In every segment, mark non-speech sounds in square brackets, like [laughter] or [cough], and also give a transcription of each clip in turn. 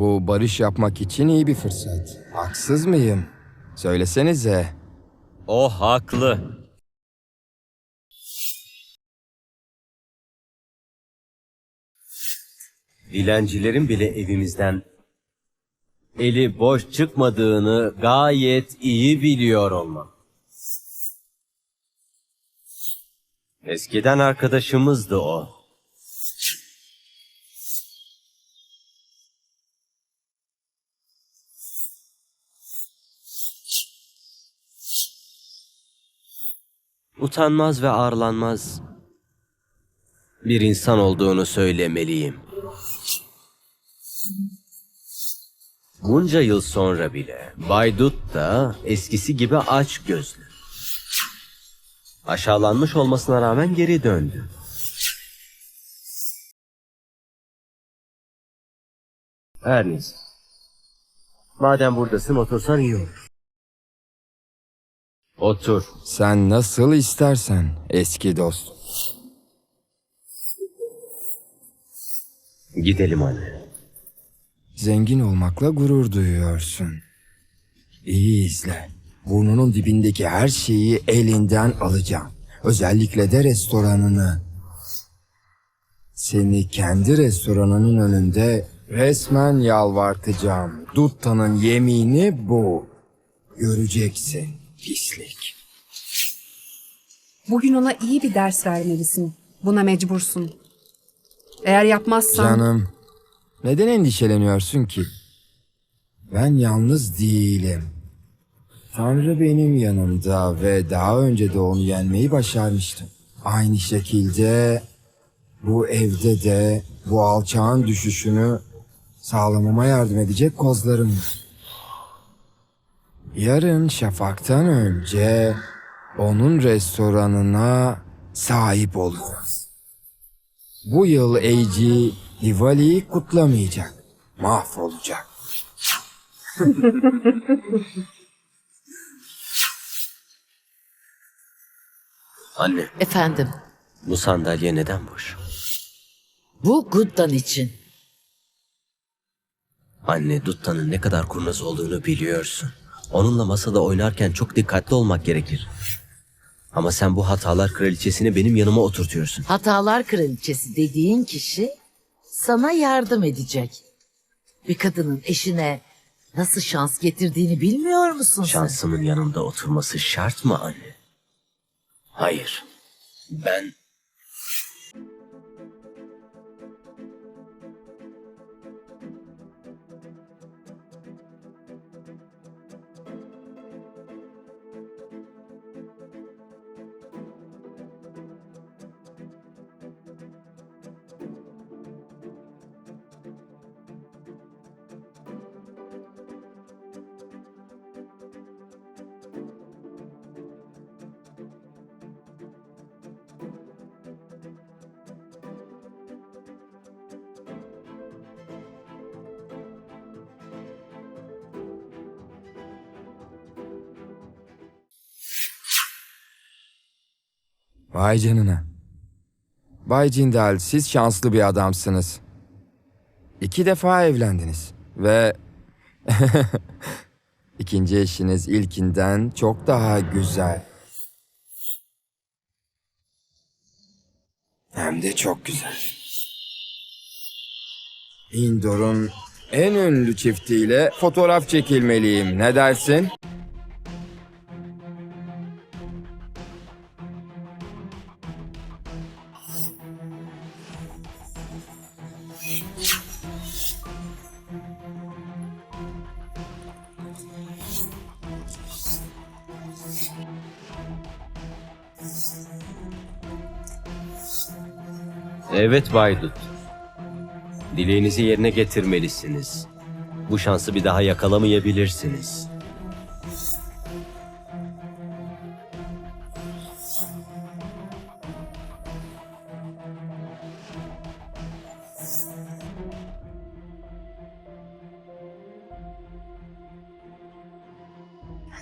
Bu barış yapmak için iyi bir fırsat. Haksız mıyım? Söylesenize. O haklı. Dilencilerin bile evimizden eli boş çıkmadığını gayet iyi biliyor olmam. Eskiden arkadaşımızdı o. Utanmaz ve arlanmaz bir insan olduğunu söylemeliyim. Bunca yıl sonra bile Baydut da eskisi gibi aç gözlü. Aşağılanmış olmasına rağmen geri döndü. Her neyse. Madem buradasın otursan iyi olur. Otur. Sen nasıl istersen eski dost. Gidelim anne. Zengin olmakla gurur duyuyorsun. İyi izle. Burnunun dibindeki her şeyi elinden alacağım. Özellikle de restoranını. Seni kendi restoranının önünde resmen yalvartacağım. Dutta'nın yemini bu. Göreceksin pislik. Bugün ona iyi bir ders vermelisin. Buna mecbursun. Eğer yapmazsan... Canım, neden endişeleniyorsun ki? Ben yalnız değilim. Tanrı benim yanımda ve daha önce de onu yenmeyi başarmıştım. Aynı şekilde bu evde de bu alçağın düşüşünü sağlamama yardım edecek kozlarım var. Yarın şafaktan önce onun restoranına sahip olacağız. Bu yıl Eiji Diwali'yi kutlamayacak. Mahvolacak. [laughs] Anne, Efendim, bu sandalye neden boş? bu Guddan için. Anne, Dutta'nın ne kadar kurnaz olduğunu biliyorsun. Onunla masada oynarken çok dikkatli olmak gerekir. Ama sen bu hatalar kraliçesini benim yanıma oturtuyorsun. Hatalar kraliçesi dediğin kişi sana yardım edecek. Bir kadının eşine nasıl şans getirdiğini bilmiyor musun sen? Şansımın yanında oturması şart mı anne? Hayır. Ben... Vay canına. Bay Cindal siz şanslı bir adamsınız. İki defa evlendiniz ve [laughs] ikinci eşiniz ilkinden çok daha güzel. Hem de çok güzel. Indor'un en ünlü çiftiyle fotoğraf çekilmeliyim. Ne dersin? Evet Baydut. Dileğinizi yerine getirmelisiniz. Bu şansı bir daha yakalamayabilirsiniz.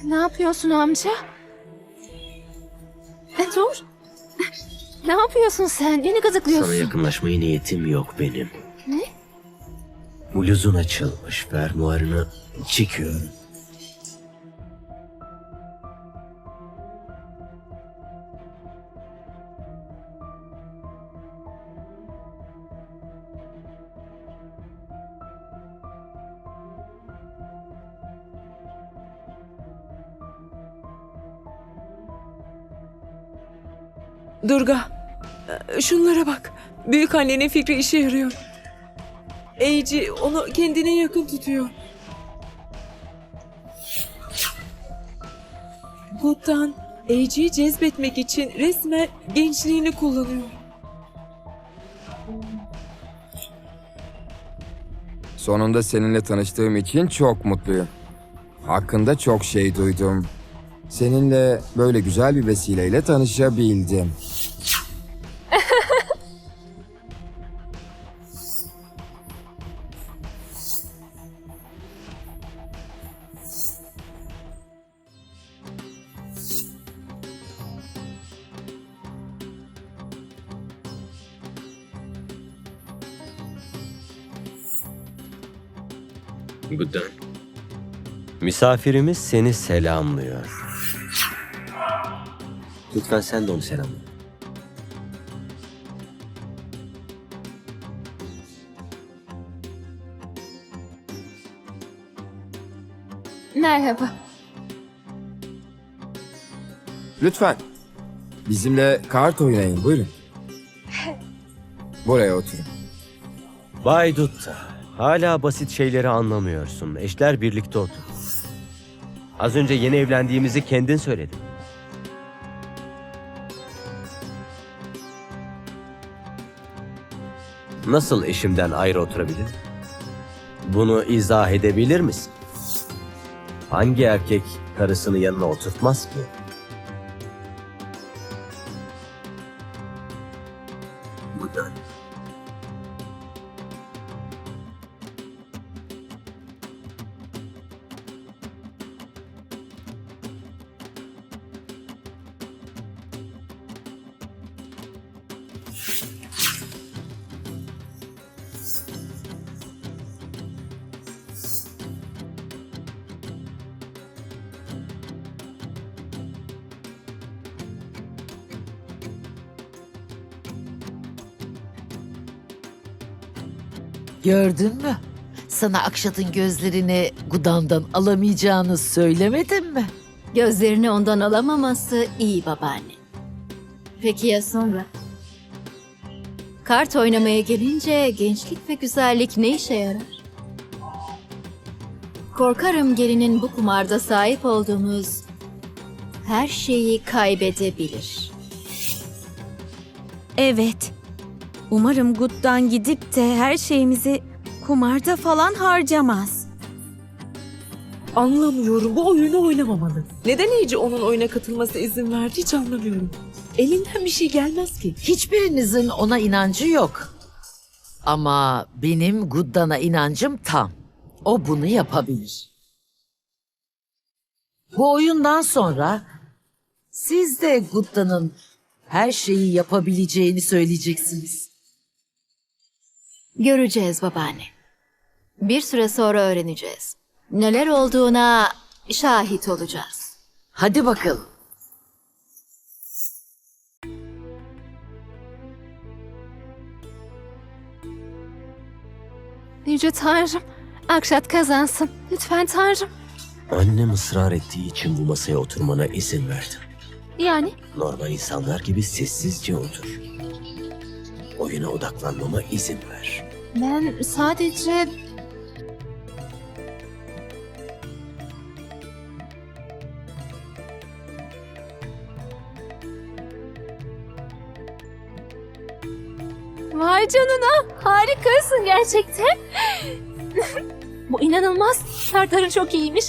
Ne yapıyorsun amca? Ne yapıyorsun sen? Beni Sana gazıklıyorsun. yakınlaşmaya niyetim yok benim. Ne? Bluzun açılmış. Fermuarını çekiyorum. Durga, şunlara bak. Büyük annenin fikri işe yarıyor. Eici onu kendine yakın tutuyor. Guttan, Eici'yi cezbetmek için resmen gençliğini kullanıyor. Sonunda seninle tanıştığım için çok mutluyum. Hakkında çok şey duydum. Seninle böyle güzel bir vesileyle tanışabildim. Guddan. Misafirimiz seni selamlıyor. Lütfen sen de onu selamla. Merhaba. Lütfen bizimle kart oynayın buyurun. [laughs] Buraya oturun. Bay Dutta, hala basit şeyleri anlamıyorsun. Eşler birlikte otur. Az önce yeni evlendiğimizi kendin söyledin. Nasıl eşimden ayrı oturabilirim? Bunu izah edebilir misin? Hangi erkek karısını yanına oturtmaz ki? Guddan. Gördün mü? Sana Akşat'ın gözlerini Gudan'dan alamayacağını söylemedim mi? Gözlerini ondan alamaması iyi babaanne. Peki ya sonra? Kart oynamaya gelince gençlik ve güzellik ne işe yarar? Korkarım gelinin bu kumarda sahip olduğumuz her şeyi kaybedebilir. Evet. Umarım Gut'tan gidip de her şeyimizi kumarda falan harcamaz. Anlamıyorum. Bu oyunu oynamamalı. Neden Eici onun oyuna katılması izin verdi hiç anlamıyorum. Elinden bir şey gelmez ki. Hiçbirinizin ona inancı yok. Ama benim Guddan'a inancım tam. O bunu yapabilir. Bu oyundan sonra siz de Guddan'ın her şeyi yapabileceğini söyleyeceksiniz. Göreceğiz babaanne. Bir süre sonra öğreneceğiz. Neler olduğuna şahit olacağız. Hadi bakalım. Yüce Tanrım. Akşat kazansın. Lütfen Tanrım. Annem ısrar ettiği için bu masaya oturmana izin verdim. Yani Normal insanlar gibi sessizce otur. Oyuna odaklanmama izin ver. ben sadece... Vay canına. Harikasın gerçekten. [laughs] Bu inanılmaz. Kartların çok iyiymiş.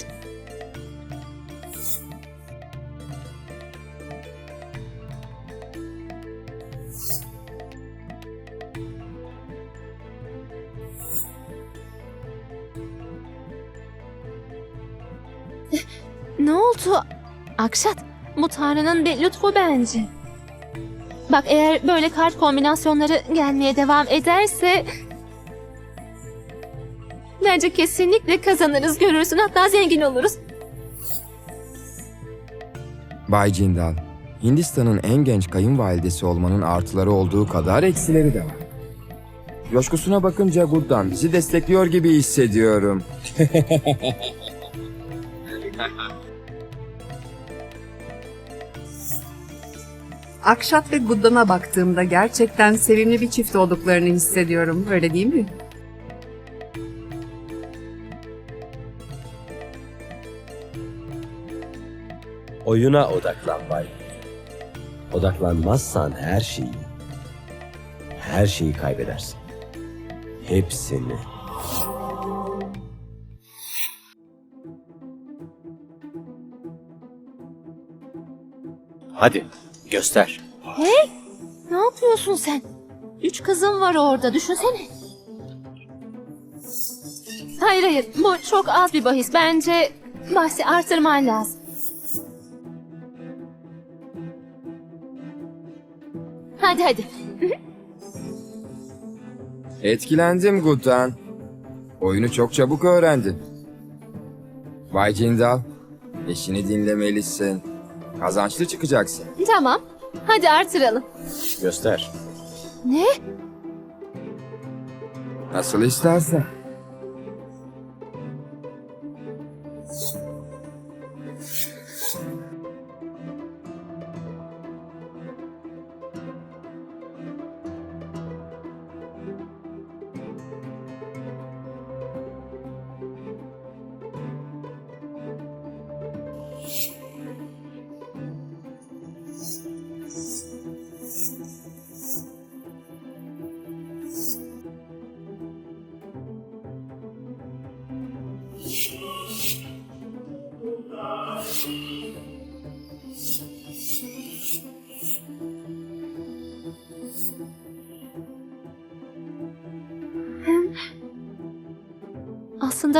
Ne oldu? Akşat, bu Tanrı'nın bir lütfu bence. Bak eğer böyle kart kombinasyonları gelmeye devam ederse... Bence kesinlikle kazanırız görürsün hatta zengin oluruz. Bay Cindal, Hindistan'ın en genç kayınvalidesi olmanın artıları olduğu kadar eksileri de var. Coşkusuna bakınca Guddan bizi destekliyor gibi hissediyorum. [laughs] [laughs] Akşat ve Guddan'a baktığımda gerçekten sevimli bir çift olduklarını hissediyorum. Öyle değil mi? Oyuna odaklan Bay. Odaklanmazsan her şeyi, her şeyi kaybedersin. Hepsini. Hadi göster. Ne yapıyorsun sen? Üç kızım var orada düşünsene. Hayır hayır bu çok az bir bahis. Bence bahsi artırman lazım. Hadi hadi. [laughs] Etkilendim Guddan. Oyunu çok çabuk öğrendin. Bay Cindal, eşini dinlemelisin. Kazançlı çıkacaksın. Tamam. Hadi artıralım. Göster. Ne? Nasıl istersen.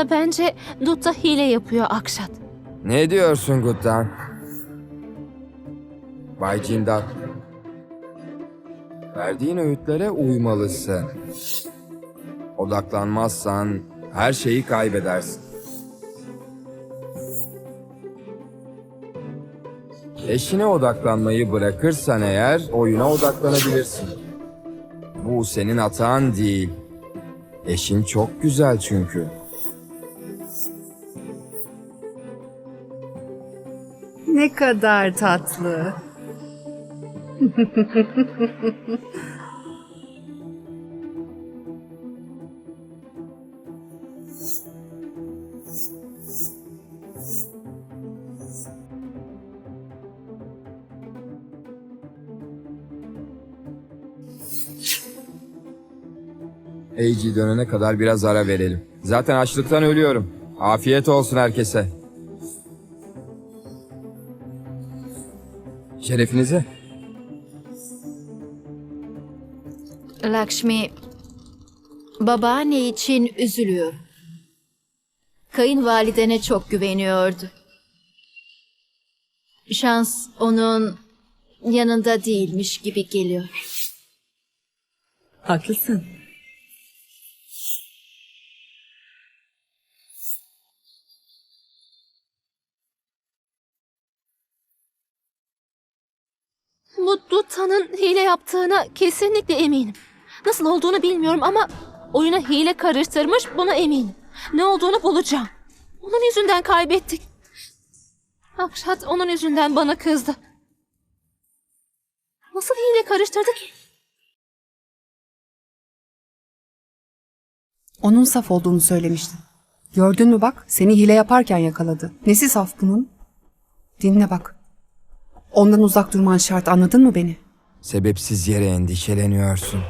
Aslında bence Dutta hile yapıyor Akşat. Ne diyorsun Guddan? Bay Cindal. Verdiğin öğütlere uymalısın. Odaklanmazsan her şeyi kaybedersin. Eşine odaklanmayı bırakırsan eğer oyuna odaklanabilirsin. Bu senin hatan değil. Eşin çok güzel çünkü. Kadar tatlı. AG dönene kadar biraz ara verelim. Zaten açlıktan ölüyorum. Afiyet olsun herkese. Şerefinize. Lakshmi, babaanne için üzülüyor. Kayınvalidene çok güveniyordu. Şans onun yanında değilmiş gibi geliyor. Haklısın. Bu Dutta'nın hile yaptığına kesinlikle eminim. Nasıl olduğunu bilmiyorum ama oyuna hile karıştırmış buna eminim. Ne olduğunu bulacağım. Onun yüzünden kaybettik. Akşat onun yüzünden bana kızdı. Nasıl hile karıştırdı ki? Onun saf olduğunu söylemiştin. Gördün mü bak, seni hile yaparken yakaladı. Nesi saf bunun? Dinle bak. Ondan uzak durman şart, anladın mı beni? Sebepsiz yere endişeleniyorsun.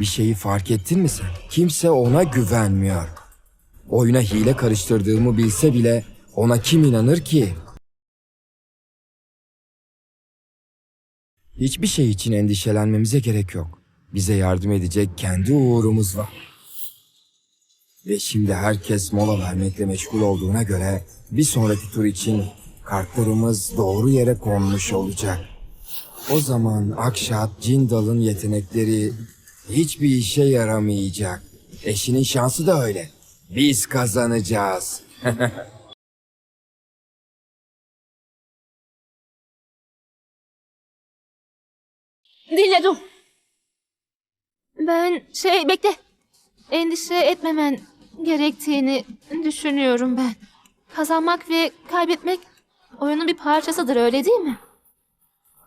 Bir şeyi fark ettin mi sen? Kimse ona güvenmiyor. Oyuna hile karıştırdığımı bilse bile ona kim inanır ki? Hiçbir şey için endişelenmemize gerek yok. Bize yardım edecek kendi uğurumuz var. Ve şimdi herkes mola vermekle meşgul olduğuna göre bir sonraki tur için kartlarımız doğru yere konmuş olacak. O zaman Akşat Cindal'ın yetenekleri hiçbir işe yaramayacak. Eşinin şansı da öyle. Biz kazanacağız. [laughs] Dinle dur. Ben şey bekle. Endişe etmemen gerektiğini düşünüyorum ben. Kazanmak ve kaybetmek oyunun bir parçasıdır öyle değil mi?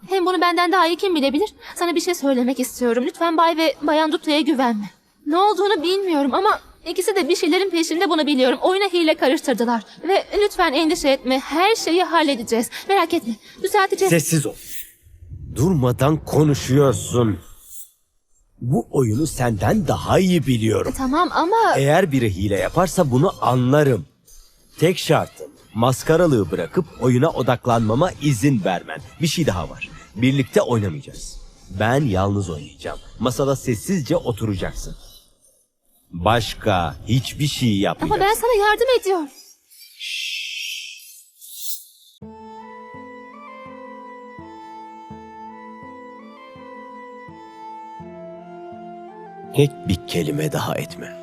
Hem bunu benden daha iyi kim bilebilir? Sana bir şey söylemek istiyorum. Lütfen Bay ve Bayan Dutla'ya güvenme. Ne olduğunu bilmiyorum ama ikisi de bir şeylerin peşinde bunu biliyorum. Oyuna hile karıştırdılar. Ve lütfen endişe etme. Her şeyi halledeceğiz. Merak etme. Düzelteceğiz. Sessiz ol. Durmadan konuşuyorsun. Bu oyunu senden daha iyi biliyorum. Tamam ama... Eğer biri hile yaparsa bunu anlarım. Tek şartım maskaralığı bırakıp oyuna odaklanmama izin vermen. Bir şey daha var. Birlikte oynamayacağız. Ben yalnız oynayacağım. Masada sessizce oturacaksın. Başka hiçbir şey Ama yapmayacaksın. ben sana yardım ediyorum. Tek bir kelime daha etme.